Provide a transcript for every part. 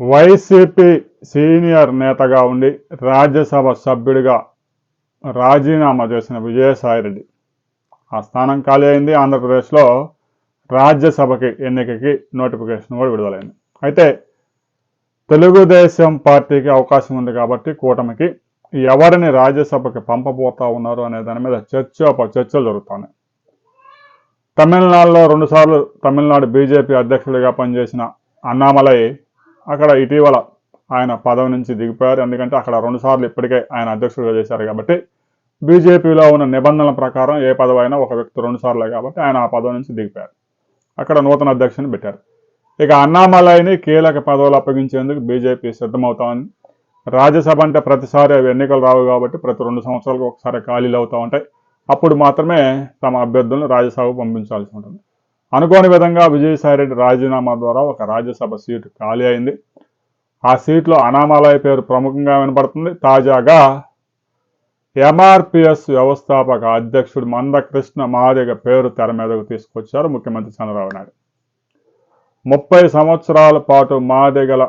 YCP senior నేతగా ఉండి రాజ్యసభ సభ్యుడిగా రాజీనామా చేసిన విజయసాయిరెడ్డి. ఆ స్థానం ఖాళీ అయింది. ఆంధ్రప్రదేశ్లో రాజ్యసభకి ఎన్నికకి నోటిఫికేషన్ కూడా విడుదలైంది. అయితే తెలుగుదేశం పార్టీకి అవకాశం ఉంది కాబట్టి కూటమికి ఎవరిని రాజ్యసభకి పంపబోతా ఉన్నారు అనే దాని మీద చర్చ చర్చలు జరుగుతున్నాయి. తమిళనాడులో రెండుసార్లు తమిళనాడు బీజేపీ అధ్యక్షుడిగా పనిచేసిన అన్నామలై అక్కడ ఇటీవల ఆయన పదవి నుంచి దిగిపోయారు. ఎందుకంటే అక్కడ రెండుసార్లు ఇప్పటికే ఆయన అధ్యక్షుడిగా చేశారు కాబట్టి బీజేపీలో ఉన్న నిబంధనల ప్రకారం ఏ పదవి అయినా ఒక వ్యక్తి రెండుసార్లే కాబట్టి ఆయన ఆ పదవి నుంచి దిగిపోయారు. అక్కడ నూతన అధ్యక్షుని పెట్టారు. ఇక అన్నామలైని కీలక పదవులు అప్పగించేందుకు బీజేపీ సిద్ధమవుతోంది. రాజ్యసభ అంటే ప్రతిసారి అవి ఎన్నికలు రావు కాబట్టి ప్రతి రెండు సంవత్సరాలకు ఒకసారి ఖాళీలు అవుతూ ఉంటాయి. అప్పుడు మాత్రమే తమ అభ్యర్థులను రాజ్యసభకు పంపించాల్సి ఉంటుంది. అనుకోని విధంగా విజయసాయిరెడ్డి రాజీనామా ద్వారా ఒక రాజ్యసభ సీటు ఖాళీ అయింది. ఆ సీట్లో అనామాలయ పేరు ప్రముఖంగా వినపడుతుంది. తాజాగా ఎంఆర్పిఎస్ వ్యవస్థాపక అధ్యక్షుడు మందకృష్ణ మాదిగ పేరు తెర మీదకు తీసుకొచ్చారు ముఖ్యమంత్రి చంద్రబాబు నాయుడు. ముప్పై సంవత్సరాల పాటు మాదిగల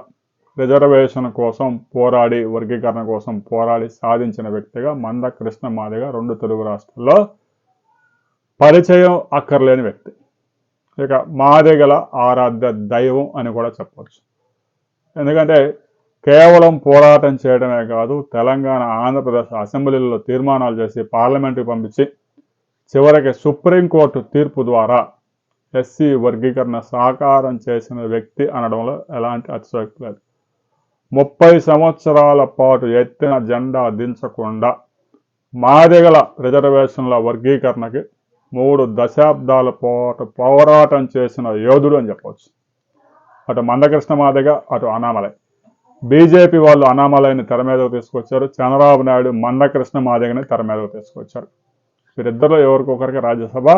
రిజర్వేషన్ కోసం పోరాడి వర్గీకరణ కోసం పోరాడి సాధించిన వ్యక్తిగా మందకృష్ణ మాదిగ రెండు తెలుగు రాష్ట్రాల్లో పరిచయం అక్కర్లేని వ్యక్తి. ఇక మాదిగల ఆరాధ్య దైవం అని కూడా చెప్పవచ్చు. ఎందుకంటే కేవలం పోరాటం చేయడమే కాదు తెలంగాణ ఆంధ్రప్రదేశ్ అసెంబ్లీలో తీర్మానాలు చేసి పార్లమెంటుకి పంపించి చివరికి సుప్రీంకోర్టు తీర్పు ద్వారా ఎస్సీ వర్గీకరణ సాకారం చేసిన వ్యక్తి అనడంలో ఎలాంటి అతిశయోక్తి లేదు. ముప్పై సంవత్సరాల పాటు ఎత్తిన జెండా దించకుండా మాదిగల రిజర్వేషన్ల వర్గీకరణకి మూడు దశాబ్దాల పాటు పోరాటం చేసిన యోధుడు అని చెప్పవచ్చు. అటు మందకృష్ణ మాదిగ అటు అనామలై. బీజేపీ వాళ్ళు అనామలైని తెర మీదకు తీసుకొచ్చారు. చంద్రబాబు నాయుడు మందకృష్ణ మాదిగని తెర మీదకు తీసుకొచ్చారు. వీరిద్దరిలో ఎవరికొకరికి రాజ్యసభ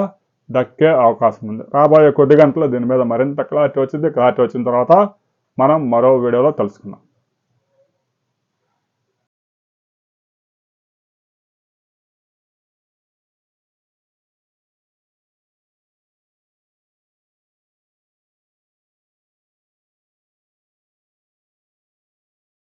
దక్కే అవకాశం ఉంది. రాబోయే కొద్ది గంటల్లో దీని మీద మరింత క్లారిటీ వచ్చింది. క్లారిటీ వచ్చిన తర్వాత మనం మరో వీడియోలో తెలుసుకుందాం.